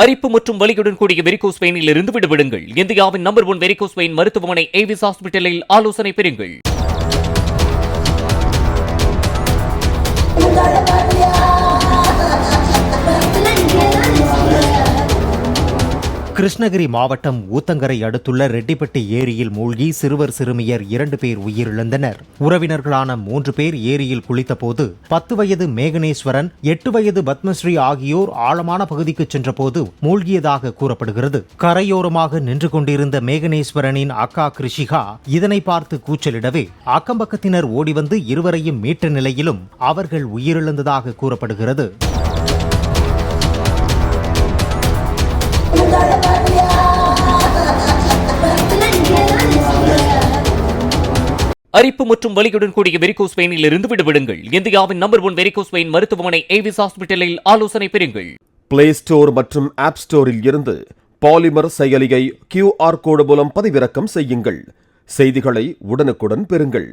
அரிப்பு மற்றும் வலியுடன் கூடிய வெரிகோஸ் ஸ்பெயினில் இருந்து விடுவிடுங்கள் இந்தியாவின் நம்பர் ஒன் வெரிகோஸ் ஸ்பெயின் மருத்துவமனை ஏவிஸ் ஹாஸ்பிட்டலில் ஆலோசனை பெறுங்கள். கிருஷ்ணகிரி மாவட்டம் ஊத்தங்கரை அடுத்துள்ள ரெட்டிப்பட்டி ஏரியில் மூழ்கி சிறுவர் சிறுமியர் இரண்டு பேர் உயிரிழந்தனர். உறவினர்களான மூன்று பேர் ஏரியில் குளித்தபோது பத்து வயது மேகனேஸ்வரன் எட்டு வயது பத்மஸ்ரீ ஆகியோர் ஆழமான பகுதிக்கு சென்றபோது மூழ்கியதாக கூறப்படுகிறது. கரையோரமாக நின்று கொண்டிருந்த மேகனேஸ்வரனின் அக்கா கிருஷிகா இதனை பார்த்து கூச்சலிடவே அக்கம்பக்கத்தினர் ஓடி வந்து இருவரையும் மீட்ட நிலையிலும் அவர்கள் உயிரிழந்ததாக கூறப்படுகிறது. அரிப்பு மற்றும் வலியுடன் கூடிய வெரிகோஸ் பெயினில் இருந்து விடுவிடுங்கள் இந்தியாவின் நம்பர் ஒன் வெரிகோஸ் பெயின் மருத்துவமனை ஏவிஸ் ஹாஸ்பிட்டலில் ஆலோசனை பெறுங்கள். பிளே ஸ்டோர் மற்றும் ஆப் ஸ்டோரில் இருந்து பாலிமர் செயலியை கியூஆர் கோடு மூலம் பதிவிறக்கம் செய்யுங்கள். செய்திகளை உடனுக்குடன் பெறுங்கள்.